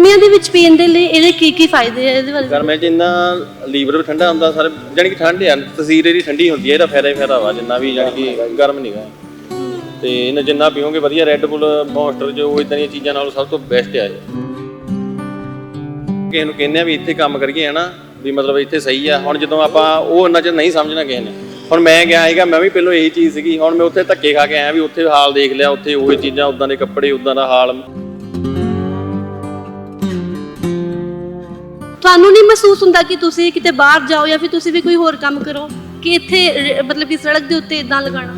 ਗਰਮੀਆਂ ਦੇ ਵਿੱਚ ਪੀਣ ਦੇ ਲਈ ਇਹਦੇ ਕੀ ਕੀ ਫਾਇਦੇ ਆ ਇਹਦੇ ਬਾਰੇ? ਗਰਮੇ ਚ ਇੰਨਾ ਲੀਵਰ ਵੀ ਠੰਡਾ ਹੁੰਦਾ, ਸਾਰੇ ਜਾਣੀ ਕਿ ਠੰਡ ਆ, ਤਸੀਰ ਇਹਦੀ ਠੰਡੀ ਹੁੰਦੀ ਹੈ ਇਹਦਾ ਫਾਇਦਾ ਹੀ ਫਾਇਦਾ ਵਾ, ਜਿੰਨਾ ਵੀ ਜਾਣੀ ਕਿ ਗਰਮ ਨਹੀਂਗਾ ਤੇ ਇਹਨਾਂ ਜਿੰਨਾ ਪੀਓਗੇ ਵਧੀਆ ਰੈੱਡ ਬੁੱਲ ਮੌਨਸਟਰ ਜੋ ਇਦਾਂ ਦੀਆਂ ਚੀਜ਼ਾਂ ਨਾਲੋਂ ਸਭ ਤੋਂ ਬੈਸਟ ਆ ਇਹ। ਕਿਸੇ ਨੂੰ ਕਹਿੰਦੇ ਆ ਵੀ ਇੱਥੇ ਕੰਮ ਕਰੀਏ ਹਨਾ, ਵੀ ਮਤਲਬ ਇੱਥੇ ਸਹੀ ਆ। ਹੁਣ ਜਦੋਂ ਆਪਾਂ ਉਹ ਉਹਨਾਂ ਚ ਨਹੀਂ ਸਮਝਣਾ ਕਿਸੇ ਨੇ, ਹੁਣ ਮੈਂ ਗਿਆ ਸੀਗਾ, ਮੈਂ ਵੀ ਪਹਿਲਾਂ ਇਹੀ ਚੀਜ਼ ਸੀਗੀ, ਹੁਣ ਮੈਂ ਉੱਥੇ ਧੱਕੇ ਖਾ ਕੇ ਆਇਆ ਵੀ ਉੱਥੇ ਹਾਲ ਦੇਖ ਲਿਆ, ਉੱਥੇ ਉਹੀ ਚੀਜ਼ਾਂ, ਉਦਾਂ ਦੇ ਕੱਪੜੇ, ਉਦਾਂ ਦਾ ਹਾਲ। ਤੁਹਾਨੂੰ ਨਹੀਂ ਮਹਿਸੂਸ ਹੁੰਦਾ ਕਿ ਤੁਸੀਂ ਕਿਤੇ ਬਾਹਰ ਜਾਓ ਜਾਂ ਫਿਰ ਤੁਸੀਂ ਵੀ ਕੋਈ ਹੋਰ ਕੰਮ ਕਰੋ ਕਿ ਇੱਥੇ ਮਤਲਬ ਕਿ ਸੜਕ ਦੇ ਉੱਤੇ ਇਦਾਂ ਲਗਾਉਣਾ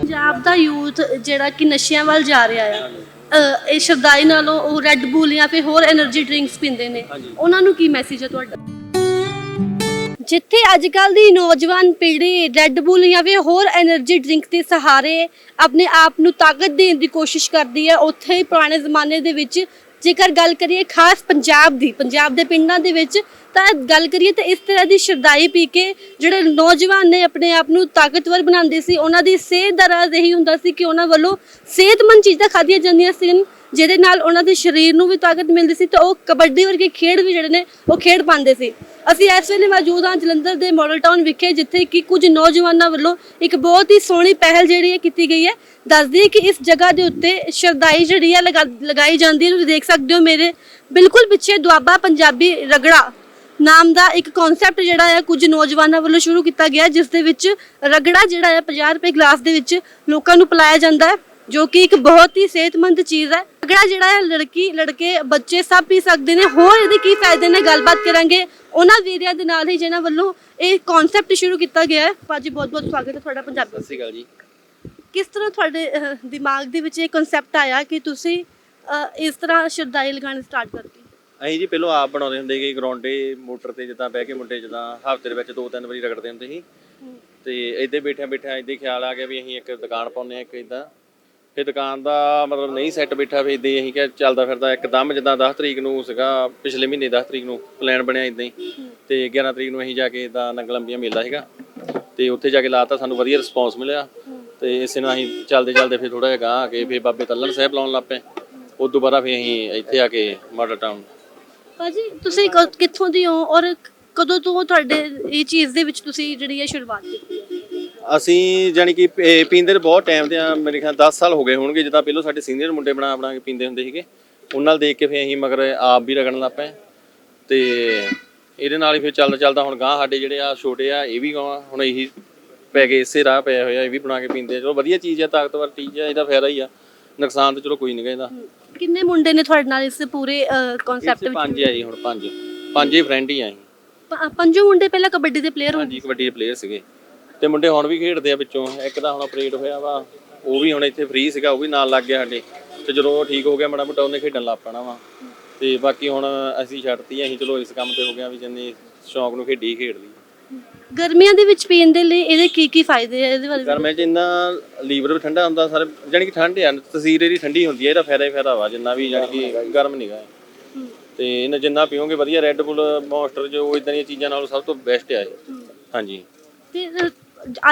ਪੰਜਾਬ ਦਾ ਯੂਥ ਜਿਹੜਾ ਕਿ ਨਸ਼ਿਆਂ ਵੱਲ ਜਾ ਰਿਹਾ ਹੈ ਇਹ ਸ਼ਬਦਾਈ ਨਾਲੋਂ ਉਹ ਰੈੱਡ ਬੂਲ ਜਾਂ ਫਿਰ ਹੋਰ એનર્ਜੀ ਡਰਿੰਕਸ ਪੀਂਦੇ ਨੇ। ਉਹਨਾਂ ਨੂੰ ਕੀ ਮੈਸੇਜ ਹੈ ਤੁਹਾਡਾ? ਜਿੱਥੇ ਅੱਜ ਕੱਲ ਦੀ ਨੌਜਵਾਨ ਪੀੜ੍ਹੀ ਰੈੱਡ ਬੁੱਲ ਜਾਂ ਫਿਰ ਹੋਰ એનર્ਜੀ ਡਰਿੰਕ ਦੇ ਸਹਾਰੇ ਆਪਣੇ ਆਪ ਨੂੰ ਤਾਕਤ ਦੇਣ ਦੀ ਕੋਸ਼ਿਸ਼ ਕਰਦੀ ਹੈ ਉੱਥੇ ਹੀ ਪੁਰਾਣੇ ਜ਼ਮਾਨੇ ਦੇ ਵਿੱਚ ਜੇਕਰ ਗੱਲ ਕਰੀਏ ਖਾਸ ਪੰਜਾਬ ਦੀ ਪੰਜਾਬ ਦੇ ਪਿੰਡਾਂ ਦੇ ਵਿੱਚ ਤਾਂ ਗੱਲ ਕਰੀਏ ਤਾਂ ਇਸ ਤਰ੍ਹਾਂ ਦੀ ਸ਼ਰਦਾਈ ਪੀ ਕੇ ਜਿਹੜੇ ਨੌਜਵਾਨ ਨੇ ਆਪਣੇ ਆਪ ਨੂੰ ਤਾਕਤਵਰ ਬਣਾਉਂਦੇ ਸੀ, ਉਹਨਾਂ ਦੀ ਸਿਹਤ ਦਾ ਰਾਜ਼ ਇਹੀ ਹੁੰਦਾ ਸੀ ਕਿ ਉਹਨਾਂ ਵੱਲੋਂ ਸਿਹਤਮੰਦ ਚੀਜ਼ਾਂ ਖਾਧੀਆਂ ਜਾਂਦੀਆਂ ਸਨ ਜਿਹਦੇ ਨਾਲ ਉਹਨਾਂ ਦੇ ਸਰੀਰ ਨੂੰ ਵੀ ਤਾਕਤ ਮਿਲਦੀ ਸੀ ਤੇ ਉਹ ਕਬੱਡੀ ਵਰਗੇ ਖੇਡ ਵੀ ਜਿਹੜੇ ਨੇ ਉਹ ਖੇਡ ਪਾਉਂਦੇ ਸੀ। ਅਸੀਂ ਇਸ ਵੇਲੇ ਮੌਜੂਦ ਹਾਂ ਜਲੰਧਰ ਦੇ ਮਾਡਲ ਟਾਊਨ ਵਿਖੇ, ਜਿੱਥੇ ਕਿ ਕੁਝ ਨੌਜਵਾਨਾਂ ਵੱਲੋਂ ਇੱਕ ਬਹੁਤ ਹੀ ਸੋਹਣੀ ਪਹਿਲ ਜਿਹੜੀ ਹੈ ਕੀਤੀ ਗਈ ਹੈ। ਦੱਸਦੀ ਹੈ ਕਿ ਇਸ ਜਗ੍ਹਾ ਦੇ ਉੱਤੇ ਸ਼ਰਦਾਈ ਜਿਹੜੀ ਹੈ ਲਗਾ- ਲਗਾਈ ਜਾਂਦੀ ਹੈ, ਤੁਸੀਂ ਦੇਖ ਸਕਦੇ ਹੋ ਮੇਰੇ ਬਿਲਕੁਲ ਪਿੱਛੇ ਦੁਆਬਾ ਪੰਜਾਬੀ ਰਗੜਾ ਨਾਮ ਦਾ ਇੱਕ ਕਨਸੈਪਟ ਜਿਹੜਾ ਹੈ ਕੁਝ ਨੌਜਵਾਨਾਂ ਵੱਲੋਂ ਸ਼ੁਰੂ ਕੀਤਾ ਗਿਆ ਜਿਸ ਦੇ ਵਿੱਚ ਰਗੜਾ ਜਿਹੜਾ ਹੈ 50 ਰੁਪਏ ਗਲਾਸ ਦੇ ਵਿੱਚ ਲੋਕਾਂ ਨੂੰ ਪਿਲਾਇਆ ਜਾਂਦਾ ਹੈ ਜੋ ਕਿ ਇੱਕ ਬਹੁਤ ਹੀ ਸਿਹਤਮੰਦ ਚੀਜ਼ ਹੈ। ਰਗੜਾ ਜਿਹੜਾ ਹੈ ਲੜਕੀ ਲੜਕੇ ਬੱਚੇ ਸਭ ਪੀ ਸਕਦੇ ਨੇ। ਹੋਰ ਇਹਦੇ ਕੀ ਫਾਇਦੇ ਨੇ? ਗੱਲਬਾਤ ਕਰਾਂਗੇ। ਉਹਨਾਂ ਵੀਰਿਆਂ ਦੇ ਨਾਲ ਹੀ ਜਿਹਨਾਂ ਵੱਲੋਂ ਇਹ ਕਨਸੈਪਟ ਸ਼ੁਰੂ ਕੀਤਾ ਗਿਆ ਹੈ। ਭਾਜੀ ਬਹੁਤ ਬਹੁਤ ਸਵਾਗਤ ਹੈ ਤੁਹਾਡਾ ਪੰਜਾਬੀ ਸਤਿ ਸ਼੍ਰੀ ਅਕਾਲ ਜੀ। ਕਿਸ ਤਰ੍ਹਾਂ ਤੁਹਾਡੇ ਦਿਮਾਗ ਦੇ ਵਿੱਚ ਇਹ ਕਨਸੈਪਟ ਆਇਆ ਕਿ ਤੁਸੀਂ ਇਸ ਤਰ੍ਹਾਂ ਸ਼ਰਦਾਈ ਲਗਾਉਣੀ ਸਟਾਰਟ ਕਰਤੀ? ਅਸੀਂ ਜੀ ਪਹਿਲਾਂ ਆਪ ਬਣਾਉਂਦੇ ਹੁੰਦੇ ਸੀ ਗਰਾਉਂਡੇ, ਮੋਟਰ ਤੇ ਜਿੱਦਾਂ ਬਹਿ ਕੇ ਮੁੰਡੇ ਜਿੱਦਾਂ ਹਫ਼ਤੇ ਦੇ ਵਿੱਚ ਦੋ ਤਿੰਨ ਵਾਰੀ ਰਗੜਦੇ ਹੁੰਦੇ ਸੀ। ਤੇ ਇੱਥੇ ਬੈਠਿਆਂ ਬੈਠਿਆਂ ਇੱਦਾਂ ਹੀ ਖਿਆਲ ਆ ਗਿਆ ਵੀ ਅਸੀਂ ਇੱਕ ਦੁਕਾਨ ਪਾਉਂਦੇ ਆ ਇੱਕ ਇਦਾਂ। ਫਿਰ ਦੁਕਾਨ ਦਾ ਮਤਲਬ ਨਹੀਂ ਸੈੱਟ ਬੈਠਾ ਵੀ ਇਦਾਂ ਹੀ ਅਸੀਂ ਕਿਹਾ ਚੱਲਦਾ ਫਿਰਦਾ ਇੱਕਦਮ ਜਿੱਦਾਂ 10 ਤਰੀਕ ਨੂੰ ਸੀਗਾ, ਪਿਛਲੇ ਮਹੀਨੇ 10 ਤਰੀਕ ਨੂੰ ਪਲਾਨ ਬਣਿਆ ਇਦਾਂ ਹੀ। ਤੇ 11 ਤਰੀਕ ਨੂੰ ਅਸੀਂ ਜਾ ਕੇ ਇਦਾਂ ਨੰਗਲੰਬੀਆਂ ਮੇਲਾ ਸੀਗਾ। ਤੇ ਉੱਥੇ ਜਾ ਕੇ ਲਾਤਾ, ਸਾਨੂੰ ਵਧੀਆ ਰਿਸਪੌਂਸ ਮਿਲਿਆ। ਤੇ ਇਸੇ ਨਾਲ ਅਸੀਂ ਚੱਲਦੇ ਚੱਲਦੇ ਫਿਰ ਥੋੜਾ ਜਿਹਾ ਗਾਂਹ ਆ ਕੇ ਫਿਰ ਬਾਬੇ ਤੱਲਣ ਸਾਹਿਬ ਲਾਉਣ ਲੱਗ ਪਏ। ਉਸ ਤੋਂ ਬਾਅਦ ਫਿਰ ਅਸੀਂ ਇੱਥੇ ਆ ਕੇ ਮਾਡਲ ਟਾਊਨ ਭਾਜੀ, ਤੁਸੀਂ ਕ- ਕਿੱਥੋਂ ਦੀ ਹੋ ਔਰ ਕਦੋਂ ਤੋਂ ਤੁਹਾਡੇ ਇਹ ਚੀਜ਼ ਦੇ ਵਿੱਚ ਤੁਸੀਂ ਜਿਹੜੀ ਹੈ ਸ਼ੁਰੂਆਤ ਕੀਤੀ ਹੈ? ਅਸੀਂ ਜਾਨੀ ਕਿ ਪੀ- ਪੀਂਦੇ ਤਾਂ ਬਹੁਤ ਟਾਈਮ ਦੇ ਆ, ਮੇਰੇ ਖਿਆਲ 10 ਸਾਲ ਹੋ ਗਏ ਹੋਣਗੇ ਜਿੱਦਾਂ ਪਹਿਲਾਂ ਸਾਡੇ ਸੀਨੀਅਰ ਮੁੰਡੇ ਬਣਾ ਬਣਾ ਕੇ ਪੀਂਦੇ ਹੁੰਦੇ ਸੀਗੇ। ਉਹਨਾਂ ਨਾਲ ਦੇਖ ਕੇ ਫਿਰ ਅਸੀਂ ਮਗਰ ਆਪ ਵੀ ਰਗੜਨ ਲੱਗ ਪਏ। ਤੇ ਇਹਦੇ ਨਾਲ ਹੀ ਫਿਰ ਚੱਲਦਾ ਚੱਲਦਾ ਹੁਣ ਗਾਂ ਸਾਡੇ ਜਿਹੜੇ ਆ ਛੋਟੇ ਆ, ਇਹ ਵੀ ਗਾਂ ਹੁਣ ਇਹੀ ਪੈ ਗਏ, ਇਸੇ ਰਾਹ ਪਏ ਹੋਇਆ, ਇਹ ਵੀ ਬਣਾ ਕੇ ਪੀਂਦੇ ਆ। ਚਲੋ ਵਧੀਆ ਚੀਜ਼ ਆ, ਤਾਕਤਵਰ ਚੀਜ਼ ਆ, ਇਹਦਾ ਫਾਇਦਾ ਹੀ ਆ। ਨੁਕਸਾਨ ਤਾਂ ਚਲੋ ਕੋਈ ਨਹੀਂ ਗਾ ਇਹਦਾ। ਕਿੰਨੇ ਮੁੰਡੇ ਨੇ ਤੁਹਾਡੇ ਨਾਲ ਇਸ ਪੂਰੇ ਕਨਸੈਪਟ ਇੱਥੇ ਪੰਜ ਆ ਜੀ ਹੁਣ ਪੰਜ। ਪੰਜ ਹੀ ਫਰੈਂਡ ਹੀ ਆ ਵਿੱਚ ਪੰਜੋ ਮੁੰਡੇ ਪਹਿਲਾਂ ਕਬੱਡੀ ਦੇ ਪਲੇਅਰ ਹਾਂਜੀ ਕਬੱਡੀ ਦੇ ਪਲੇਅਰ ਸੀਗੇ। ਤੇ ਮੁੰਡੇ ਹੁਣ ਵੀ ਖੇਡਦੇ ਆ ਵਿੱਚੋਂ। ਇੱਕ ਦਾ ਹੁਣ ਆਪਰੇਟ ਹੋਇਆ ਵਾ ਉਹ ਵੀ ਹੁਣ ਇੱਥੇ ਫ੍ਰੀ ਸੀਗਾ ਉਹ ਵੀ ਨਾਲ ਲੱਗ ਗਿਆ ਸਾਡੇ। ਤੇ ਜਦੋਂ ਉਹ ਠੀਕ ਹੋ ਗਿਆ ਮਾੜਾ ਮੋਟਾ ਉਹਨੇ ਖੇਡਣ ਲੱਗ ਪੈਣਾ ਵਾ। ਤੇ ਬਾਕੀ ਹੁਣ ਅਸੀਂ ਛੱਡਤੀ ਅਸੀਂ ਚਲੋ ਇਸ ਕੰਮ ਤੇ ਹੋ ਗਿਆ ਵੀ ਜਿੰਨੇ ਸ਼ੌਂਕ ਨੂੰ ਖੇਡੀ ਖੇਡ ਲਈ। ਗਰਮੀਆਂ ਦੇ ਵਿੱਚ ਪੀਣ ਦੇ ਲਈ ਇਹਦੇ ਕੀ ਕੀ ਫਾਇਦੇ ਆ ਇਹਦੇ ਬਾਰੇ? ਗਰਮੇ ਚ ਇੰਨਾ ਲੀਵਰ ਵੀ ਠੰਡਾ ਹੁੰਦਾ ਸਾਰੇ ਜਾਣੀ ਕਿ ਠੰਡ ਆ ਤਸੀਰ ਇਹਦੀ ਠੰਡੀ ਹੁੰਦੀ ਹੈ ਇਹਦਾ ਫਾਇਦਾ ਹੀ ਫਾਇਦਾ ਵਾ ਜਿੰਨਾ ਵੀ ਜਾਣੀ ਕਿ ਗਰਮ ਨਹੀਂਗਾ ਤੇ ਇਹਨਾਂ ਜਿੰਨਾ ਪੀਓਗੇ ਵਧੀਆ ਰੈੱਡ ਬੁੱਲ ਮੌਨਸਟਰ ਜੋ ਇਦਾਂ ਦੀਆਂ ਚੀਜ਼ਾਂ ਨਾਲੋਂ ਸਭ ਤੋਂ ਬੈਸਟ ਆ ਇਹ। ਹਾਂਜੀ। ਤੇ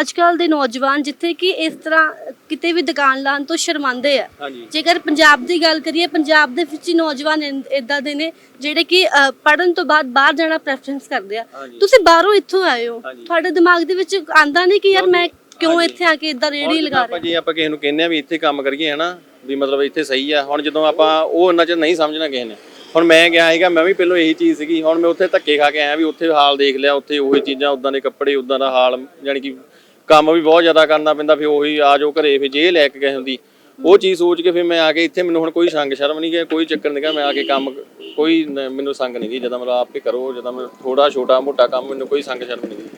ਅੱਜ ਕੱਲ ਦੇ ਨੌਜਵਾਨ ਜਿੱਥੇ ਕਿ ਇਸ ਤਰ੍ਹਾਂ ਕਿਤੇ ਵੀ ਦੁਕਾਨ ਲਾਉਣ ਤੋਂ ਸ਼ਰਮਾਂਦੇ ਆ। ਹਾਂਜੀ। ਜੇਕਰ ਪੰਜਾਬ ਦੀ ਗੱਲ ਕਰੀਏ ਪੰਜਾਬ ਦੇ ਵਿੱਚ ਹੀ ਨੌਜਵਾਨ ਇਦਾਂ ਦੇ ਨੇ ਜਿਹੜੇ ਕਿ ਪੜਨ ਤੋਂ ਬਾਅਦ ਬਾਹਰ ਜਾਣਾ ਪ੍ਰੈਫਰੈਂਸ ਕਰਦੇ ਆ। ਹਾਂਜੀ। ਤੁਸੀਂ ਬਾਹਰੋਂ ਇੱਥੋਂ ਆਏ ਹੋ। ਹਾਂਜੀ। ਤੁਹਾਡੇ ਦਿਮਾਗ ਦੇ ਵਿੱਚ ਆਂਦਾ ਨਹੀਂ ਕਿ ਯਾਰ ਮੈਂ ਕਿਉਂ ਇੱਥੇ ਆ ਕੇ ਇਦਾਂ ਰੇੜੀ ਲਗਾ ਆਪਾਂ ਜੇ ਆਪਾਂ ਕਿਸੇ ਨੂੰ ਕਹਿੰਦੇ ਆ ਵੀ ਇੱਥੇ ਕੰਮ ਕਰੀਏ ਹਨਾ ਵੀ ਮਤਲਬ ਇੱਥੇ ਸਹੀ ਆ ਹੁਣ ਜਦੋਂ ਆਪਾਂ ਉਹ ਉਹਨਾਂ ਚ ਨਹੀਂ ਸਮਝਣਾ ਕਿਸੇ ਨੇ ਹੁਣ ਮੈਂ ਗਿਆ ਹੈਗਾ ਮੈਂ ਵੀ ਪਹਿਲਾਂ ਇਹੀ ਚੀਜ਼ ਸੀਗੀ, ਹੁਣ ਮੈਂ ਉੱਥੇ ਧੱਕੇ ਖਾ ਕੇ ਆਇਆ ਵੀ ਉੱਥੇ ਹਾਲ ਦੇਖ ਲਿਆ, ਉੱਥੇ ਉਹੀ ਚੀਜ਼ਾਂ, ਉਦਾਂ ਦੇ ਕੱਪੜੇ, ਉਦਾਂ ਦਾ ਹਾਲ ਯਾਨੀ ਕਿ ਕੰਮ ਵੀ ਬਹੁਤ ਜ਼ਿਆਦਾ ਕਰਨਾ ਪੈਂਦਾ, ਫਿਰ ਉਹੀ ਆ ਜਾਓ ਘਰੇ, ਫਿਰ ਜੇ ਲੈ ਕੇ ਗਏ ਹੁੰਦੀ। ਉਹ ਚੀਜ਼ ਸੋਚ ਕੇ ਫਿਰ ਮੈਂ ਆ ਕੇ ਇੱਥੇ, ਮੈਨੂੰ ਹੁਣ ਕੋਈ ਸੰਗ ਸ਼ਰਮ ਨਹੀਂ ਗਿਆ, ਕੋਈ ਚੱਕਰ ਨਹੀਂ ਗਾ ਮੈਂ ਆ ਕੇ ਕੰਮ, ਕੋਈ ਮੈਨੂੰ ਸੰਗ ਨਹੀਂ ਗਈ, ਜਦੋਂ ਮਤਲਬ ਆਪੇ ਕਰੋ, ਜਦੋਂ ਮੈਂ ਥੋੜਾ ਛੋਟਾ ਮੋਟਾ ਕੰਮ, ਮੈਨੂੰ ਕੋਈ ਸੰਗ ਸ਼ਰਮ ਨਹੀਂ ਗਈ।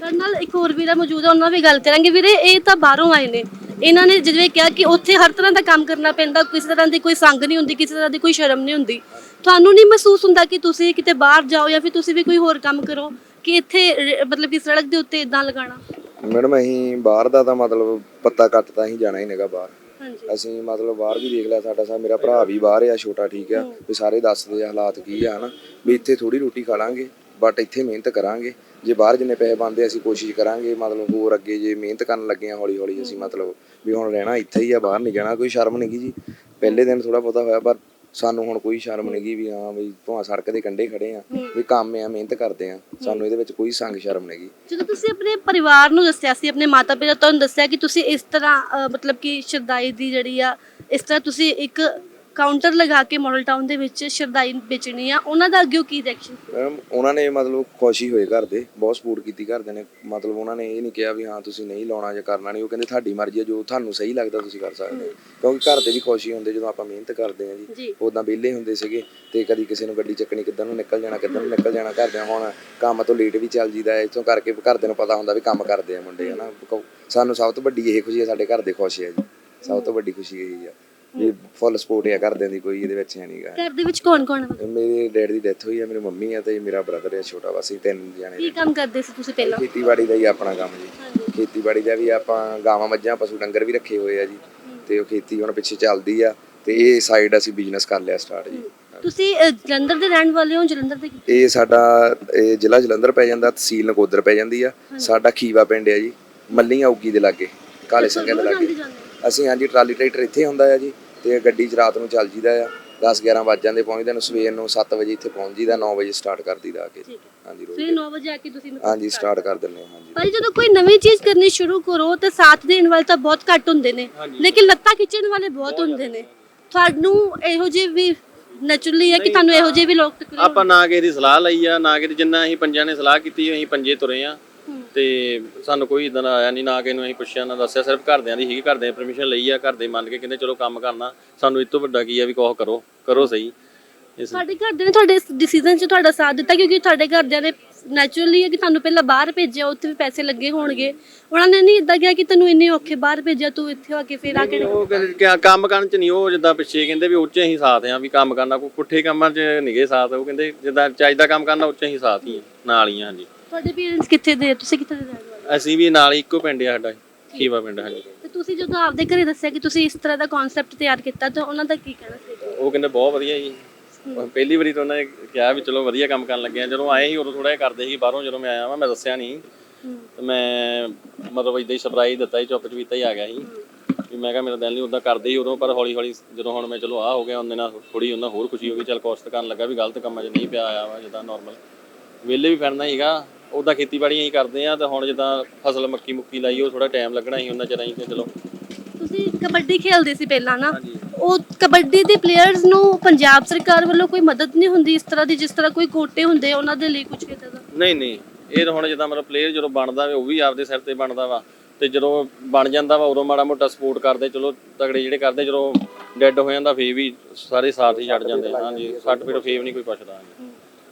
ਸਾਡੇ ਨਾਲ ਇੱਕ ਹੋਰ ਵੀਰਾ ਮੌਜੂਦ ਹੈ ਉਹਨਾਂ ਨਾਲ ਵੀ ਗੱਲ ਕਰਾਂਗੇ। ਵੀਰੇ, ਇਹ ਤਾਂ ਬਾਹਰੋਂ ਆਏ ਨੇ। ਇਹਨਾਂ ਨੇ ਜਿਵੇਂ ਕਿਹਾ ਕਿ ਉੱਥੇ ਹਰ ਤਰ੍ਹਾਂ ਦਾ ਕੰਮ ਕਰਨਾ ਪੈਂਦਾ ਕਿਸੇ ਤਰ੍ਹਾਂ ਦੀ ਕੋਈ ਸੰਗ ਨਹੀਂ ਹੁੰਦੀ ਕਿਸੇ ਤਰ੍ਹਾਂ ਦੀ ਕੋਈ ਸ਼ਰਮ ਨਹੀਂ ਹੁੰਦੀ। ਤੁਹਾਨੂੰ ਨਹੀਂ ਮਹਿਸੂਸ ਹੁੰਦਾ ਕਿ ਤੁਸੀਂ ਕਿਤੇ ਬਾਹਰ ਜਾਓ ਜਾਂ ਫਿਰ ਤੁਸੀਂ ਵੀ ਕੋਈ ਹੋਰ ਕੰਮ ਕਰੋ ਕਿ ਇੱਥੇ ਰ- ਮਤਲਬ ਕਿ ਸੜਕ ਦੇ ਉੱਤੇ ਇਦਾਂ ਲਗਾਉਣਾ? ਮੈਡਮ ਅਸੀਂ ਬਾਹਰ ਦਾ ਤਾਂ ਮਤਲਬ ਪੱਤਾ ਕੱਟ ਤਾਂ ਅਸੀਂ ਜਾਣਾ ਹੀ ਨਹੀਂਗਾ ਬਾਹਰ। ਹਾਂਜੀ। ਅਸੀਂ ਮਤਲਬ ਬਾਹਰ ਵੀ ਦੇਖ ਲਿਆ ਸਾਡਾ ਸਾ ਮੇਰਾ ਭਰਾ ਵੀ ਬਾਹਰ ਆ ਛੋਟਾ ਠੀਕ ਆ ਵੀ ਸਾਰੇ ਦੱਸਦੇ ਆ ਹਾਲਾਤ ਕੀ ਆ ਹਨਾ? ਵੀ ਇੱਥੇ ਥੋੜੀ ਰੋਟੀ ਖਾ ਲਾਂਗੇ। ਬਟ ਇੱਥੇ ਮਿਹਨਤ ਕਰਾਂਗੇ। ਜੇ ਬਾਹਰ ਜਿੰਨੇ ਪੈਸੇ ਬਣਦੇ ਅਸੀਂ ਕੋਸ਼ਿਸ਼ ਕਰਾਂਗੇ ਮਤਲਬ ਹੋਰ ਅੱਗੇ ਜੇ ਮਿਹਨਤ ਕਰਨ ਲੱਗੇ ਆ ਹੌਲੀ ਹੌਲੀ ਅਸੀਂ ਮਤਲਬ ਵੀ ਹੁਣ ਰਹਿਣਾ ਇੱਥੇ ਹੀ ਆ ਬਾਹਰ ਨਹੀਂ ਜਾਣਾ ਕੋਈ ਸ਼ਰਮ ਨਹੀਂ ਜੀ। ਪਹਿਲੇ ਦਿਨ ਥੋੜਾ ਬਹੁਤਾ ਹੋਇਆ ਪਰ ਸਾਨੂੰ ਹੁਣ ਕੋਈ ਸ਼ਰਮ ਨਹੀਂ ਗੀ ਵੀ ਹਾਂ ਵੀ ਭਾਵੇਂ ਸੜਕ ਦੇ ਕੰਢੇ ਖੜੇ ਆ ਵੀ ਕੰਮ ਆ ਮਿਹਨਤ ਕਰਦੇ ਆ ਸਾਨੂੰ ਇਹਦੇ ਵਿੱਚ ਕੋਈ ਸੰਗ ਸ਼ਰਮ ਨਹੀਂ ਗੀ। ਜਦੋਂ ਤੁਸੀਂ ਆਪਣੇ ਪਰਿਵਾਰ ਨੂੰ ਦੱਸਿਆ ਸੀ ਆਪਣੇ ਮਾਤਾ ਪਿਤਾ ਤੁਹਾਨੂੰ ਦੱਸਿਆ ਕਿ ਤੁਸੀਂ ਇਸ ਤਰ੍ਹਾਂ ਮਤਲਬ ਕਿ ਸ਼ਰਦਾਈ ਦੀ ਜਿਹੜੀ ਆ ਇਸ ਤਰ੍ਹਾਂ ਤੁਸੀਂ ਇੱਕ ਕਾਊਂਟਰ ਲਗਾ ਕੇ ਮਾਡਲ ਟਾਊਨ ਦੇ ਵਿੱਚ ਸ਼ਰਦਾਈ ਵੇਚਣੀ ਆ ਉਹਨਾਂ ਦਾ ਅੱਗੇ ਕੀ ਰਿਐਕਸ਼ਨ ਮੈਡਮ ਉਹਨਾਂ ਨੇ ਮਤਲਬ ਖੁਸ਼ੀ ਹੋਏ ਘਰ ਦੇ ਬਹੁਤ ਸਪੋਰਟ ਕੀਤੀ ਘਰਦਿਆਂ ਨੇ। ਮਤਲਬ ਉਹਨਾਂ ਨੇ ਇਹ ਨਹੀਂ ਕਿਹਾ ਵੀ ਹਾਂ ਤੁਸੀਂ ਨਹੀਂ ਲਾਉਣਾ ਜਾਂ ਕਰਨਾ ਨਹੀਂ ਉਹ ਕਹਿੰਦੇ ਤੁਹਾਡੀ ਮਰਜ਼ੀ ਹੈ ਜੋ ਤੁਹਾਨੂੰ ਸਹੀ ਲੱਗਦਾ ਤੁਸੀਂ ਕਰ ਸਕਦੇ ਹੋ। ਕਿਉਂਕਿ ਘਰ ਦੇ ਵੀ ਖੁਸ਼ੀ ਹੁੰਦੇ ਜਦੋਂ ਆਪਾਂ ਮਿਹਨਤ ਕਰਦੇ ਹਾਂ ਜੀ। ਉਦਾਂ ਵਿਹਲੇ ਹੁੰਦੇ ਸੀਗੇ ਤੇ ਕਦੀ ਕਿਸੇ ਨੂੰ ਗੱਡੀ ਚੱਕਣੀ ਕਿੱਧਰ ਨੂੰ ਨਿਕਲ ਜਾਣਾ ਕਿੱਧਰ ਨੂੰ ਨਿਕਲ ਜਾਣਾ ਘਰਦਿਆਂ ਹੁਣ ਕੰਮ ਤੋਂ ਲੇਟ ਵੀ ਚੱਲ ਜੀਦਾ ਹੈ ਇਥੋਂ ਕਰਕੇ ਘਰਦਿਆਂ ਨੂੰ ਪਤਾ ਹੁੰਦਾ ਵੀ ਕੰਮ ਕਰਦੇ ਆ ਮੁੰਡੇ ਹਨਾ। ਸਾਨੂੰ ਸਭ ਤੋਂ ਵੱਡੀ ਇਹ ਖੁਸ਼ੀ ਹੈ ਸਾਡੇ ਘਰ ਦੇ ਖੁਸ਼ ਹੈ ਜੀ। ਸਭ ਤੋਂ ਵੱਡੀ ਖੁਸ਼ੀ ਇਹੀ ਆ। ਵੀ ਫੁੱਲ ਸਪੋਰਟ ਹੈ ਘਰਦਿਆਂ ਦੀ ਕੋਈ ਇਹਦੇ ਵਿੱਚ ਹੈ ਨਹੀਂਗਾ ਘਰ ਦੇ ਵਿੱਚ ਕੌਣ ਕੌਣ ਹੈ ਮੇਰੇ ਡੈਡ ਦੀ ਡੈਥ ਹੋਈ ਹੈ ਮੇਰੀ ਮੰਮੀ ਹੈ ਤੇ ਮੇਰਾ ਬ੍ਰਦਰ ਹੈ ਛੋਟਾ ਬਸ ਅਸੀਂ ਤਿੰਨ ਜਣੇ ਕੀ ਕੰਮ ਕਰਦੇ ਸੀ ਤੁਸੀਂ ਪਹਿਲਾਂ? ਖੇਤੀਬਾੜੀ ਦਾ ਹੀ ਆਪਣਾ ਕੰਮ ਜੀ। ਖੇਤੀਬਾੜੀ ਦਾ ਵੀ ਆਪਾਂ ਗਾਵਾਂ ਮੱਝਾਂ ਪਸ਼ੂ ਡੰਗਰ ਵੀ ਰੱਖੇ ਹੋਏ ਆ ਜੀ। ਤੇ ਉਹ ਖੇਤੀ ਹੁਣ ਪਿੱਛੇ ਚੱਲਦੀ ਆ ਤੇ ਇਹ ਸਾਈਡ ਅਸੀਂ ਬਿਜ਼ਨਸ ਕਰ ਲਿਆ ਸਟਾਰਟ ਜੀ। ਤੁਸੀਂ ਜਲੰਧਰ ਦੇ ਰਹਿਣ ਵਾਲੇ ਹੋ ਜਲੰਧਰ ਦੇ ਇਹ ਸਾਡਾ ਇਹ ਜ਼ਿਲ੍ਹਾ ਜਲੰਧਰ ਪੈ ਜਾਂਦਾ ਤਹਿਸੀਲ ਨਕੋਦਰ ਪੈ ਜਾਂਦੀ ਆ। ਸਾਡਾ ਖੀਵਾ ਪਿੰਡ ਹੈ ਜੀ ਮੱਲੀਆਂ ਔਗੀ ਦੇ ਲਾਗੇ ਕਾਲੇ ਸਿੰਘਾਂ ਦੇ ਲਾਗੇ। ਅਸੀਂ ਹਾਂਜੀ ਟਰਾਲੀ ਟਰੈਕਟਰ ਇੱਥੇ ਹੁੰਦਾ ਆ ਜੀ ਤੇ ਗੱਡੀ 'ਚ ਰਾਤ ਨੂੰ ਚੱਲ ਜੀਦਾ ਆ। 10 11 ਵਜ ਜਾਂਦੇ ਪਹੁੰਚਦੇ ਨੂੰ ਸਵੇਰ ਨੂੰ 7 ਵਜੇ ਇੱਥੇ ਪਹੁੰਚ ਜੀਦਾ 9 ਵਜੇ ਸਟਾਰਟ ਕਰ ਦੀਦਾ ਆ ਕੇ। ਹਾਂਜੀ ਰੋਜ਼ ਸਵੇਰੇ 9 ਵਜੇ ਆ ਕੇ ਤੁਸੀਂ ਮਤਲਬ ਹਾਂਜੀ ਸਟਾਰਟ ਕਰ ਦਿੰਦੇ ਹਾਂ ਹਾਂਜੀ। ਭਾਈ ਜਦੋਂ ਕੋਈ ਨਵੀਂ ਚੀਜ਼ ਕਰਨੀ ਸ਼ੁਰੂ ਕਰੋ ਤੇ ਸਾਥ ਦੇਣ ਵਾਲੇ ਤਾਂ ਬਹੁਤ ਘੱਟ ਹੁੰਦੇ ਨੇ। ਲੇਕਿਨ ਲੱਤਾਂ ਖਿੱਚਣ ਵਾਲੇ ਬਹੁਤ ਹੁੰਦੇ ਨੇ। ਤੁਹਾਨੂੰ ਇਹੋ ਜਿਹੇ ਵੀ ਨੈਚੁਰਲੀ ਹੈ ਕਿ ਤੁਹਾਨੂੰ ਇਹੋ ਜਿਹੇ ਵੀ ਲੋਕ ਤਕਰੀਬਨ ਆਪਾਂ ਨਾ ਕਿਸੇ ਦੀ ਸਲਾਹ ਲਈ ਆ ਨਾ ਕਿਸੇ ਜਿੰਨਾ ਅਸੀਂ ਪੰਜਾਂ ਨੇ ਸਲਾਹ ਕੀਤੀ ਅਸੀਂ ਪੰਜੇ ਤੁਰੇ ਆ। ਤੇ ਸਾਨੂੰ ਕੋਈ ਇਦਾਂ ਦਾ ਆਇਆ ਨਹੀਂ ਨਾ ਕਿਸੇ ਨੂੰ ਅਸੀਂ ਪੁੱਛਿਆ ਨਾ ਦੱਸਿਆ ਸਿਰਫ ਘਰਦਿਆਂ ਦੀ ਸੀਗੀ ਘਰਦਿਆਂ ਪਰਮਿਸ਼ਨ ਲਈ ਆ ਘਰਦੇ ਮੰਨ ਕੇ ਕਹਿੰਦੇ ਚਲੋ ਕੰਮ ਕਰਨਾ। ਸਾਨੂੰ ਇਸ ਤੋਂ ਵੱਡਾ ਕੀ ਆ ਵੀ ਕੋਹ ਕਰੋ ਕਰੋ ਸਹੀ। ਇਸ ਸਾਡੇ ਘਰਦਿਆਂ ਨੇ ਤੁਹਾਡੇ ਡਿਸੀਜਨ 'ਚ ਤੁਹਾਡਾ ਸਾਥ ਦਿੱਤਾ ਕਿਉਂਕਿ ਤੁਹਾਡੇ ਘਰਦਿਆਂ ਨੇ ਨੈਚੁਰਲੀ ਹੈ ਕਿ ਤੁਹਾਨੂੰ ਪਹਿਲਾਂ ਬਾਹਰ ਭੇਜਿਆ ਉੱਥੇ ਵੀ ਪੈਸੇ ਲੱਗੇ ਹੋਣਗੇ। ਉਹਨਾਂ ਨੇ ਨਹੀਂ ਇਦਾਂ ਕਿਹਾ ਕਿ ਤੈਨੂੰ ਇੰਨੇ ਔਖੇ ਬਾਹਰ ਭੇਜਿਆ ਤੂੰ ਇੱਥੇ ਆ ਕੇ ਫੇਰ ਆ ਕੇ ਉਹ ਕਹਿੰਦੇ ਕਿ ਕੰਮ ਕਰਨ ਚ ਨਹੀਂ ਉਹ ਜਿੱਦਾਂ ਪਿੱਛੇ ਕਹਿੰਦੇ ਵੀ ਉੱਚੇ ਹੀ ਸਾਥ ਆ ਵੀ ਕੰਮ ਕਰਨਾ ਕੋਈ ਪੁੱਠੇ ਕੰਮਾਂ ਚ ਨਹੀਂਗੇ ਸਾਥ ਉਹ ਕਹਿੰਦੇ ਜਿੱਦਾਂ ਚਾਹੀਦਾ ਕੰਮ ਕਰਨਾ ਉੱਚੇ ਹੀ ਸਾਥ ਹੀ ਆ, ਨਾਲ ਹੀ ਆ ਹਾਂਜੀ। ਤੁਹਾਡੇ ਪੇਰੈਂਟਸ ਕਿੱਥੇ ਦੇ ਆ? ਤੁਸੀਂ ਕਿੱਥੇ ਦੇ ਰਹਿਣ ਵਾਲੇ ਅਸੀਂ ਵੀ ਨਾਲ ਹੀ ਇੱਕੋ ਪਿੰਡ ਆ ਸਾਡਾ ਖੀਵਾ ਪਿੰਡ ਹਾਂਜੀ ਤੇ ਤੁਸੀਂ ਜਦੋਂ ਆਪਦੇ ਘਰੇ ਦੱਸਿਆ ਕਿ ਤੁਸੀਂ ਇਸ ਤਰ੍ਹਾਂ ਦਾ ਕਨਸੈਪਟ ਤਿਆਰ ਕੀਤਾ ਤਾਂ ਉਹਨਾਂ ਦਾ ਕੀ ਕਹਿਣਾ ਸੀ? ਉਹ ਕਹਿੰਦੇ ਬਹੁਤ ਵਧੀਆ ਜੀ। ਪਹਿਲੀ ਵਾਰੀ ਤਾਂ ਉਹਨਾਂ ਨੇ ਕਿਹਾ ਵੀ ਚਲੋ ਵਧੀਆ ਕੰਮ ਕਰਨ ਲੱਗੇ ਆ। ਜਦੋਂ ਆਏ ਸੀ ਉਦੋਂ ਥੋੜਾ ਜਿਹਾ ਕਰਦੇ ਸੀ ਬਾਹਰੋਂ ਜਦੋਂ ਮੈਂ ਆਇਆ ਵਾਂ ਮੈਂ ਦੱਸਿਆ ਨਹੀਂ। ਤੇ ਮੈਂ ਮਤਲਬ ਇਦਾਂ ਹੀ ਸਰਪ੍ਰਾਈਜ਼ ਦਿੱਤਾ ਸੀ ਚੁੱਪ ਚਪੀਤਾ ਹੀ ਆ ਗਿਆ ਸੀ। ਵੀ ਮੈਂ ਕਿਹਾ ਮੇਰਾ ਦਿਲ ਨਹੀਂ ਉਦਾਂ ਕਰਦੇ ਹੀ ਉਦੋਂ ਪਰ ਹੌਲੀ ਹੌਲੀ ਜਦੋਂ ਹੁਣ ਮੈਂ ਚਲੋ ਆ ਹੋ ਗਿਆ ਉਹਦੇ ਨਾਲ ਥੋੜੀ ਉਹਨਾਂ ਹੋਰ ਖੁਸ਼ੀ ਹੋ ਗਈ ਚਲ ਕੋਸ਼ਟ ਕਰਨ ਲੱਗਾ ਵੀ ਗਲਤ ਕੰਮਾਂ 'ਚ ਨਹੀਂ ਪਿਆ ਆਇਆ ਵਾ ਜਿੱਦਾਂ ਨਾਰਮਲ ਵਿਹਲੇ ਵੀ ਫਿਰਨਾ ਹੀਗਾ। ਉਦਾਂ ਖੇਤੀਬਾੜੀ ਅਸੀਂ ਕਰਦੇ ਆ ਤੇ ਹੁਣ ਜਿੱਦਾਂ ਫਸਲ ਮੱਕੀ ਮੁੱਕੀ ਲਾਈ ਉਹ ਥੋੜਾ ਟਾਈਮ ਲੱਗਣਾ ਸੀ ਉਹਨਾਂ ਚਿਰ ਅਸੀਂ ਤੇ ਚਲੋ। ਤੁਸੀਂ ਕਬੱਡੀ ਖੇਡਦੇ ਸੀ ਪਹਿਲਾਂ ਨਾ? ਉਹ ਕਬੱਡੀ ਦੇ ਪਲੇਅਰਸ ਨੂੰ ਪੰਜਾਬ ਸਰਕਾਰ ਵੱਲੋਂ ਕੋਈ ਮਦਦ ਨਹੀਂ ਹੁੰਦੀ ਇਸ ਤਰ੍ਹਾਂ ਦੀ ਜਿਸ ਤਰ੍ਹਾਂ ਕੋਈ ਕੋਟੇ ਹੁੰਦੇ ਉਹਨਾਂ ਦੇ ਲਈ ਕੁਝ ਕਿਤੇ ਦਾ? ਨਹੀਂ ਨਹੀਂ। ਇਹ ਤਾਂ ਹੁਣ ਜਿੱਦਾਂ ਮਤਲਬ ਪਲੇਅਰ ਜਦੋਂ ਬਣਦਾ ਵਾ ਉਹ ਵੀ ਆਪਦੇ ਸਿਰ ਤੇ ਬਣਦਾ ਵਾ। ਤੇ ਜਦੋਂ ਬਣ ਜਾਂਦਾ ਵਾ ਉਦੋਂ ਮਾੜਾ ਮੋਟਾ ਸਪੋਰਟ ਕਰਦੇ ਚਲੋ ਤਗੜੇ ਜਿਹੜੇ ਕਰਦੇ ਜਦੋਂ ਡੈੱਡ ਹੋ ਜਾਂਦਾ ਫੇਰ ਵੀ ਸਾਰੇ ਸਾਥ ਹੀ ਛੱਡ ਜਾਂਦੇ ਹਾਂਜੀ ਸੱਟ ਪੀੜ ਫੇਰ ਵੀ ਨਹੀਂ ਕੋਈ ਪੁੱਛਦਾ। ਹਾਂਜੀ।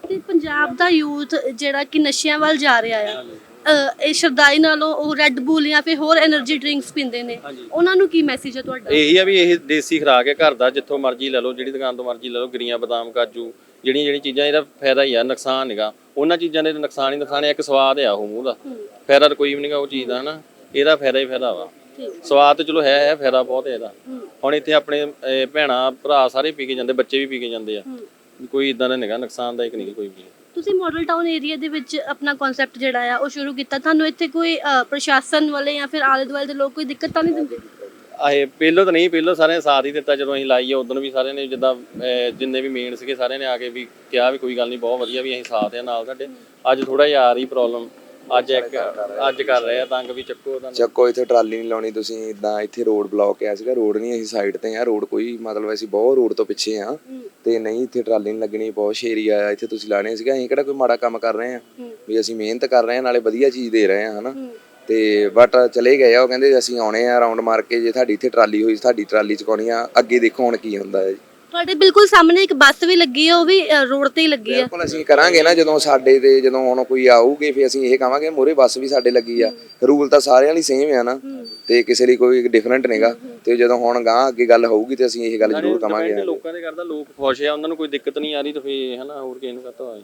ਤੇ ਪੰਜਾਬ ਦਾ ਯੂਥ ਜਿਹੜਾ ਕਿ ਨਸ਼ਿਆਂ ਵੱਲ ਜਾ ਰਿਹਾ ਆ ਇਹ ਸ਼ਬਦਾਈ ਨਾਲੋਂ ਉਹ ਰੈੱਡ ਬੂਲ ਜਾਂ ਫਿਰ ਹੋਰ એનર્ਜੀ ਡਰਿੰਕਸ ਪੀਂਦੇ ਨੇ। ਉਹਨਾਂ ਨੂੰ ਕੀ ਮੈਸੇਜ ਹੈ ਤੁਹਾਡਾ? ਇਹੀ ਆ ਵੀ ਇਹ ਦੇਸੀ ਖੁਰਾਕ ਹੈ ਘਰ ਦਾ ਜਿੱਥੋਂ ਮਰਜ਼ੀ ਲੈ ਲਓ ਜਿਹੜੀ ਦੁਕਾਨ ਤੋਂ ਮਰਜ਼ੀ ਲੈ ਲਓ ਗਰੀਆਂ ਬਦਾਮ ਕਾਜੂ ਜਿਹੜੀਆਂ ਜਿਹੜੀਆਂ ਚੀਜ਼ਾਂ ਇਹਦਾ ਫਾਇਦਾ ਹੀ ਆ ਨੁਕਸਾਨ ਹੈਗਾ। ਉਹਨਾਂ ਚੀਜ਼ਾਂ ਦੇ ਨੁਕਸਾਨ ਹੀ ਨੁਕਸਾਨ ਹੈ ਇੱਕ ਸਵਾਦ ਆ ਉਹ ਮੂੰਹ ਦਾ। ਫਾਇਦਾ ਕੋਈ ਵੀ ਨਹੀਂਗਾ ਉਹ ਚੀਜ਼ ਦਾ ਹਨਾ। ਇਹਦਾ ਫਾਇਦਾ ਹੀ ਫਾਇਦਾ ਵਾ। ਸਵਾਦ ਤਾਂ ਚਲੋ ਹੈ ਹੈ ਫਾਇਦਾ ਬਹੁਤ ਹੈ ਇਹਦਾ। ਹੁਣ ਇੱਥੇ ਆਪਣੇ ਇਹ ਭੈਣਾਂ ਭਰਾ ਸਾਰੇ ਪੀ ਕੇ ਜਾਂਦੇ ਬੱਚੇ ਵੀ ਪੀ ਕੇ ਜਾਂਦੇ ਆ। ਕੋਈ ਇਦਾਂ ਦਾ ਨਹੀਂਗਾ ਨੁਕਸਾਨਦਾਇਕ ਨਹੀਂ ਕੋਈ ਵੀ। ਤੁਸੀਂ ਮਾਡਲ ਟਾਊਨ ਏਰੀਆ ਦੇ ਵਿੱਚ ਆਪਣਾ ਕਨਸੈਪਟ ਜਿਹੜਾ ਆ ਉਹ ਸ਼ੁਰੂ ਕੀਤਾ। ਤੁਹਾਨੂੰ ਇੱਥੇ ਕੋਈ ਅ, ਪ੍ਰਸ਼ਾਸਨ ਵਾਲੇ ਜਾਂ ਫਿਰ ਆਲੇ ਦੁਆਲੇ ਦੇ ਲੋਕ ਕੋਈ ਦਿੱਕਤ ਤਾਂ ਨਹੀਂ ਦਿੰਦੇ? ਆਏ ਪਹਿਲੋਂ ਤਾਂ ਨਹੀਂ ਪਹਿਲੋਂ ਸਾਰਿਆਂ ਨੇ ਸਾਥ ਹੀ ਦਿੱਤਾ ਜਦੋਂ ਅਸੀਂ ਲਾਈ ਆ ਉਦੋਂ ਵੀ ਸਾਰਿਆਂ ਨੇ ਜਿੱਦਾਂ ਅਹ, ਜਿੰਨੇ ਵੀ ਮੇਨ ਸੀਗੇ ਸਾਰਿਆਂ ਨੇ ਆ ਕੇ ਵੀ ਕਿਹਾ ਵੀ ਕੋਈ ਗੱਲ ਨਹੀਂ ਬਹੁਤ ਵਧੀਆ ਵੀ ਅਸੀਂ ਸਾਥ ਆ ਨਾਲ ਤੁਹਾਡੇ ਅੱਜ ਥੋੜਾ ਜਿਹਾ ਆ ਰਹੀ ਪ੍ਰੋਬਲਮ ਅੱਜ ਇੱਕ ਅੱਜ ਕਰ ਰਹੇ ਆ ਤੰਗ ਵੀ ਚੱਕੋ ਤਾਂ ਚੱਕੋ ਇੱਥੇ ਟਰਾਲੀ ਨਹੀਂ ਲਾਉਣੀ ਤੁਸੀਂ ਇਦਾਂ ਇੱਥੇ ਰੋਡ ਬਲੌਕ ਆ ਸੀਗਾ ਰੋਡ ਨਹੀਂ ਅਸੀਂ ਸਾਈਡ ਤੇ ਆ ਰੋਡ ਕੋਈ ਮਤਲਬ ਅਸੀਂ ਬਹੁਤ ਰੋਡ ਤੋਂ ਪਿੱਛੇ ਆ ਤੇ ਨਹੀਂ ਇੱਥੇ ਟਰਾਲੀ ਨਹੀਂ ਲੱਗਣੀ ਬਹੁਤ ਏਰੀਆ ਆ ਇੱਥੇ ਤੁਸੀਂ ਲਾਣੇ ਸੀਗਾ ਅਸੀਂ ਕਿਹੜਾ ਕੋਈ ਮਾੜਾ ਕੰਮ ਕਰ ਰਹੇ ਆ ਵੀ ਅਸੀਂ ਮਿਹਨਤ ਕਰ ਰਹੇ ਆ ਨਾਲੇ ਵਧੀਆ ਚੀਜ਼ ਦੇ ਰਹੇ ਆ ਹਨਾ? ਤੇ ਬਟ ਚਲੇ ਗਏ ਆ ਉਹ ਕਹਿੰਦੇ ਅਸੀਂ ਆਉਣੇ ਆ ਰਾਉਂਡ ਮਾਰ ਕੇ ਜੇ ਤੁਹਾਡੀ ਇੱਥੇ ਟਰਾਲੀ ਹੋਈ ਤੁਹਾਡੀ ਟਰਾਲੀ ਚਕਾਉਣੀ ਆ ਅੱਗੇ ਦੇਖੋ ਹੁਣ ਕੀ ਹੁੰਦਾ ਹੈ। ਜੀ ਤੁਹਾਡੇ ਬਿਲਕੁਲ ਸਾਹਮਣੇ ਇੱਕ ਬੱਸ ਵੀ ਲੱਗੀ ਹੈ ਉਹ ਵੀ ਰੋਡ ਤੇ ਹੀ ਲੱਗੀ ਹੈ ਬਿਲਕੁਲ ਅਸੀਂ ਕਰਾਂਗੇ ਨਾ ਜਦੋਂ ਸਾਡੇ ਤੇ ਜਦੋਂ ਹੁਣ ਕੋਈ ਆਊਗੇ ਫਿਰ ਅਸੀਂ ਇਹ ਕਹਾਂਗੇ ਮੋਰੇ ਬੱਸ ਵੀ ਸਾਡੇ ਲੱਗੀ ਆ। ਰੂਲ ਤਾਂ ਸਾਰਿਆਂ ਲਈ ਸੇਮ ਆ ਨਾ ਤੇ ਕਿਸੇ ਲਈ ਕੋਈ ਡਿਫਰੈਂਟ ਨਹੀਂਗਾ ਤੇ ਜਦੋਂ ਹੁਣ ਗਾਂ ਅੱਗੇ ਗੱਲ ਹੋਊਗੀ ਤੇ ਅਸੀਂ ਇਹ ਗੱਲ ਜ਼ਰੂਰ ਕਵਾਂਗੇ ਲੋਕਾਂ ਦੇ ਕਰਦਾ ਲੋਕ ਖੁਸ਼ ਆ ਉਹਨਾਂ ਨੂੰ ਕੋਈ ਦਿੱਕਤ ਨਹੀਂ ਆ ਰਹੀ ਤਾਂ ਫੇ ਹਨਾ ਹੋਰ ਕਿਸੇ ਨੂੰ ਕਹਤਾ ਹੋਏ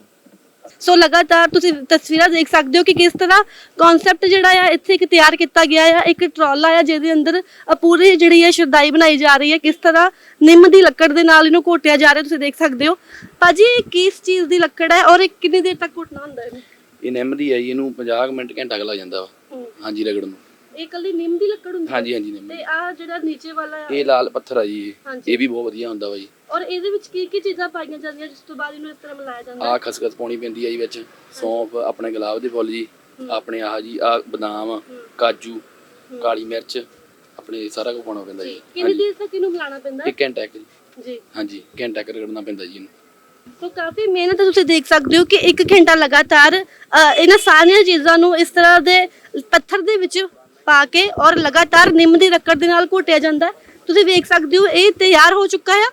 ਸੋ ਲਗਾਤਾਰ ਤੁਸੀਂ ਤਸਵੀਰਾਂ ਦੇਖ ਸਕਦੇ ਹੋ ਕਿ ਕਿਸ ਤਰ੍ਹਾਂ ਕਨਸੈਪਟ ਜਿਹੜਾ ਆ ਇੱਥੇ ਇੱਕ ਤਿਆਰ ਕੀਤਾ ਗਿਆ ਆ ਇੱਕ ਟਰਾਲਾ ਆ ਜਿਹਦੇ ਅੰਦਰ ਅ ਪੂਰੀ ਜਿਹੜੀ ਹੈ ਸ਼ਰਦਾਈ ਬਣਾਈ ਜਾ ਰਹੀ ਹੈ ਕਿਸ ਤਰ੍ਹਾਂ ਨਿੰਮ ਦੀ ਲੱਕੜ ਦੇ ਨਾਲ ਇਹਨੂੰ ਘੋਟਿਆ ਜਾ ਰਿਹਾ ਤੁਸੀਂ ਦੇਖ ਸਕਦੇ ਹੋ। ਭਾਜੀ ਇਹ ਕਿਸ ਚੀਜ਼ ਦੀ ਲੱਕੜ ਹੈ ਔਰ ਇਹ ਕਿੰਨੀ ਦੇਰ ਤੱਕ ਘੋਟਣਾ ਹੁੰਦਾ ਹੈ ਇਹ ਨਿੰਮ ਦੀ ਹੈ ਜੀ ਇਹਨੂੰ 50 ਕੁ ਮਿੰਟ ਘੰਟਾ ਕੁ ਲੱਗ ਜਾਂਦਾ ਵਾ। ਹਾਂਜੀ ਰਗੜ ਨੂੰ। ਇਹ ਕੱਲੀ ਨਿੰਮ ਦੀ ਲੱਕੜ ਹੁੰਦੀ ਹੈ? ਹਾਂਜੀ ਹਾਂਜੀ ਨਿੰਮ ਤੇ ਆ ਜਿਹੜਾ ਨੀਚੇ ਵਾਲਾ ਆ, ਇਹ ਲਾਲ ਪੱਥਰ ਆ ਜੀ ਇਹ। ਹਾਂਜੀ। ਇਹ ਵੀ ਬਹੁਤ ਵਧੀਆ ਹੁੰਦਾ ਵਾ ਜੀ। ਔਰ ਇਹਦੇ ਵਿੱਚ ਕੀ ਕੀ ਚੀਜ਼ਾਂ ਪਾਈਆਂ ਜਾਂਦੀਆਂ ਜਿਸ ਤੋਂ ਬਾਅਦ ਇਹਨੂੰ ਇਸ ਤਰ੍ਹਾਂ ਮਿਲਾਇਆ ਜਾਂਦਾ? ਆ ਖਸਖਸ ਪਾਉਣੀ ਪੈਂਦੀ ਆ ਜੀ ਵਿੱਚ ਸੌਂਫ ਆਪਣੇ ਗੁਲਾਬ ਦੇ ਫੁੱਲ ਜੀ ਆਪਣੇ ਆਹ ਜੀ ਆ ਬਦਾਮ ਕਾਜੂ ਕਾਲੀ ਮਿਰਚ ਆਪਣੇ ਸਾਰਾ ਕੁਝ ਪਾਉਣਾ ਪੈਂਦਾ ਜੀ। ਕਿੰਨੀ ਦੇਰ ਤੱਕ ਇਹਨੂੰ ਮਿਲਾਉਣਾ ਪੈਂਦਾ? ਇੱਕ ਘੰਟਾ ਇੱਕ ਜੀ। ਜੀ। ਹਾਂਜੀ ਘੰਟਾ ਕੁ ਰਗੜਨਾ ਪੈਂਦਾ ਜੀ ਇਹਨੂੰ। ਸੋ ਕਾਫੀ ਮਿਹਨਤ ਤੁਸੀਂ ਦੇਖ ਸਕਦੇ ਹੋ ਕਿ 1 ਘੰਟਾ ਲਗਾਤਾਰ ਇਹਨਾਂ ਸਾਰੀਆਂ ਚੀਜ਼ਾਂ ਨੂੰ ਇਸ ਤਰ੍ਹਾਂ ਦੇ ਪੱਥਰ ਦੇ ਵਿੱਚ ਪਾ ਕੇ ਔਰ ਲਗਾਤਾਰ ਨਿੰਮ ਦੀ ਲੱਕੜ ਦੇ ਨਾਲ ਘੋਟਿਆ ਜਾਂਦਾ। ਹੈ। ਤੁਸੀਂ ਵੇਖ ਸਕਦੇ ਹੋ ਇਹ ਤਿਆਰ ਹੋ ਚੁੱਕਾ ਹੈ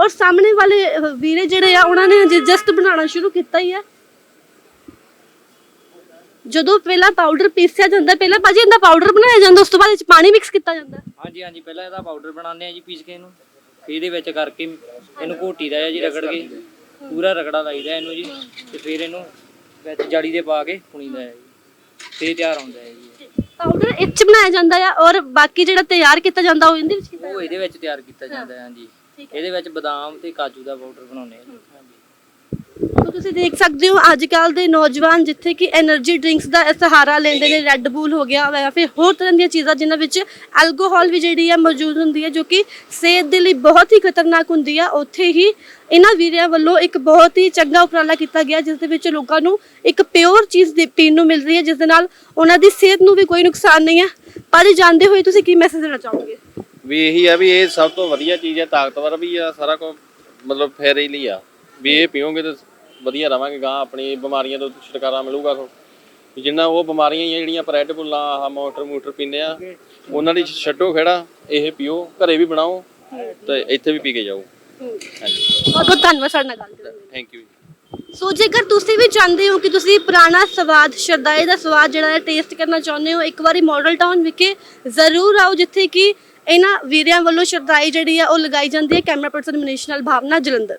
ਔਰ ਸਾਹਮਣੇ ਵਾਲੇ ਵੀਰੇ ਜਿਹੜੇ ਆ ਉਹਨਾਂ ਨੇ ਹਜੇ ਜਸਟ ਬਣਾਉਣਾ ਸ਼ੁਰੂ ਕੀਤਾ ਹੀ ਹੈ ਜਦੋਂ ਪਹਿਲਾਂ ਪਾਊਡਰ ਪੀਸਿਆ ਜਾਂਦਾ ਪਹਿਲਾਂ ਭਾਜੀ ਇਹਦਾ ਪਾਊਡਰ ਬਣਾਇਆ ਜਾਂਦਾ ਉਸ ਤੋਂ ਬਾਅਦ ਇਹ 'ਚ ਪਾਣੀ ਮਿਕਸ ਕੀਤਾ ਜਾਂਦਾ। ਹਾਂਜੀ ਹਾਂਜੀ ਪਹਿਲਾਂ ਇਹਦਾ ਪਾਊਡਰ ਬਣਾਉਂਦੇ ਆ ਜੀ ਪੀਸ ਕੇ ਇਹਨੂੰ। ਫਿਰ ਇਹਦੇ ਵਿੱਚ ਕਰਕੇ ਇਹਨੂੰ ਘੋਟੀਦਾ ਹੈ ਜੀ ਰਗੜ ਕੇ ਪੂਰਾ ਰਗੜਾ ਲਾਈਦਾ ਇਹਨੂੰ ਜੀ। ਤੇ ਫਿਰ ਇਹਨੂੰ ਵਿੱਚ ਜਾਲੀ ਦੇ ਪਾ ਕੇ ਪੁਣੀਦਾ ਹੈ ਜੀ। ਤੇ ਤਿਆਰ ਹੁੰਦਾ ਹੈ ਜੀ। ਪਾਊਡਰ ਇਹ 'ਚ ਬਣਾਇਆ ਜਾਂਦਾ ਆ ਔਰ ਬਾਕੀ ਜਿਹੜਾ ਤਿਆਰ ਕੀਤਾ ਜਾਂਦਾ ਉਹ ਇਹਦੇ ਵਿੱਚ ਕੀਤਾ ਉਹ ਇਹਦੇ ਵਿੱਚ ਤਿਆਰ ਕੀਤਾ ਜਾਂਦਾ ਹੈ ਹਾਂਜੀ। ਇਹਦੇ ਵਿੱਚ ਬਾਦਾਮ ਤੇ ਕਾਜੂ ਦਾ ਪਾਊਡਰ ਬਣਾਉਂਦੇ ਹਾਂ ਜੀ। ਤੁਸੀਂ ਦੇਖ ਸਕਦੇ ਹੋ ਅੱਜ ਕੱਲ ਦੇ ਨੌਜਵਾਨ ਜਿੱਥੇ ਕਿ એનર્ਜੀ ਡਰਿੰਕਸ ਦਾ ਸਹਾਰਾ ਲੈਂਦੇ ਨੇ ਰੈੱਡ ਬੂਲ ਹੋ ਗਿਆ ਜਾਂ ਫਿਰ ਹੋਰ ਤਰ੍ਹਾਂ ਦੀਆਂ ਚੀਜ਼ਾਂ ਜਿਨ੍ਹਾਂ ਵਿੱਚ ਐਲਕੋਹਲ ਵੀ ਜਿਹੜੀ ਹੈ ਮੌਜੂਦ ਹੁੰਦੀ ਹੈ ਜੋ ਕਿ ਸਿਹਤ ਦੇ ਲਈ ਬਹੁਤ ਹੀ ਖਤਰਨਾਕ ਹੁੰਦੀ ਹੈ ਉੱਥੇ ਹੀ ਇਹਨਾਂ ਵੀਰਿਆਂ ਵੱਲੋਂ ਇੱਕ ਬਹੁਤ ਹੀ ਚੰਗਾ ਉਪਰਾਲਾ ਕੀਤਾ ਗਿਆ ਜਿਸ ਦੇ ਵਿੱਚ ਲੋਕਾਂ ਨੂੰ ਇੱਕ ਪਿਓਰ ਚੀਜ਼ ਦੇ ਪੀਣ ਨੂੰ ਮਿਲ ਰਹੀ ਹੈ ਜਿਸ ਦੇ ਨਾਲ ਉਹਨਾਂ ਦੀ ਸਿਹਤ ਨੂੰ ਵੀ ਕੋਈ ਨੁਕਸਾਨ ਨਹੀਂ ਹੈ। ਪਰ ਜਾਣਦੇ ਹੋਏ ਤੁਸੀਂ ਕੀ ਮੈਸੇਜ ਦੇਣਾ ਚਾਹੋਗੇ? ਵੀ ਇਹੀ ਆ ਵੀ ਇਹ ਸਭ ਤੋਂ ਵਧੀਆ ਚੀਜ਼ ਹੈ ਤਾਕਤਵਰ ਵੀ ਆ ਸਾਰਾ ਕੁਝ ਮਤਲਬ ਫੇਰੇ ਲਈ ਆ। ਵੀ ਇਹ ਪੀਓਗੇ ਤਾਂ ਵਧੀਆ ਰਵਾਂਗੇ ਗਾਂ ਆਪਣੀ ਬਿਮਾਰੀਆਂ ਤੋਂ ਛੁਟਕਾਰਾ ਮਿਲੂਗਾ ਤੁਹਾਨੂੰ ਵੀ ਜਿੰਨਾ ਉਹ ਬਿਮਾਰੀਆਂ ਹੀ ਆ ਜਿਹੜੀਆਂ ਆਪਾਂ ਰੈੱਡ ਬੁੱਲਾਂ ਆਹ ਮੋਟਰ ਮੋਟਰ ਪੀਂਦੇ ਆ ਉਹਨਾਂ ਦੀ ਛੱਡੋ ਖੇੜਾ ਇਹ ਪੀਓ ਘਰੇ ਵੀ ਬਣਾਓ ਤੇ ਇੱਥੇ ਵੀ ਪੀ ਕੇ ਜਾਓ। ਹਾਂਜੀ। ਬਹੁਤ ਬਹੁਤ ਧੰਨਵਾਦ ਸਾਡੇ ਨਾਲ ਗੱਲ ਕਰਨ ਲਈ। ਥੈਂਕ ਯੂ ਸੋ ਜੇਕਰ ਤੁਸੀਂ ਵੀ ਚਾਹੁੰਦੇ ਹੋ ਕਿ ਤੁਸੀਂ ਪੁਰਾਣਾ ਸਵਾਦ ਸ਼ਰਦਾਈ ਦਾ ਸਵਾਦ ਜਿਹੜਾ ਹੈ ਟੇਸਟ ਕਰਨਾ ਚਾਹੁੰਦੇ ਹੋ ਇੱਕ ਵਾਰੀ ਮਾਡਲ ਟਾਊਨ ਵਿਖੇ ਜ਼ਰੂਰ ਆਓ ਜਿੱਥੇ ਕਿ ਇਹਨਾਂ ਵੀਰਿਆਂ ਵੱਲੋਂ ਸ਼ਰਧਾਈ ਜਿਹੜੀ ਆ ਉਹ ਲਗਾਈ ਜਾਂਦੀ ਹੈ ਕੈਮਰਾ ਪਰਸਨ ਮਨੀਸ਼ ਨਾਲ, ਭਾਵਨਾ ਜਲੰਧਰ।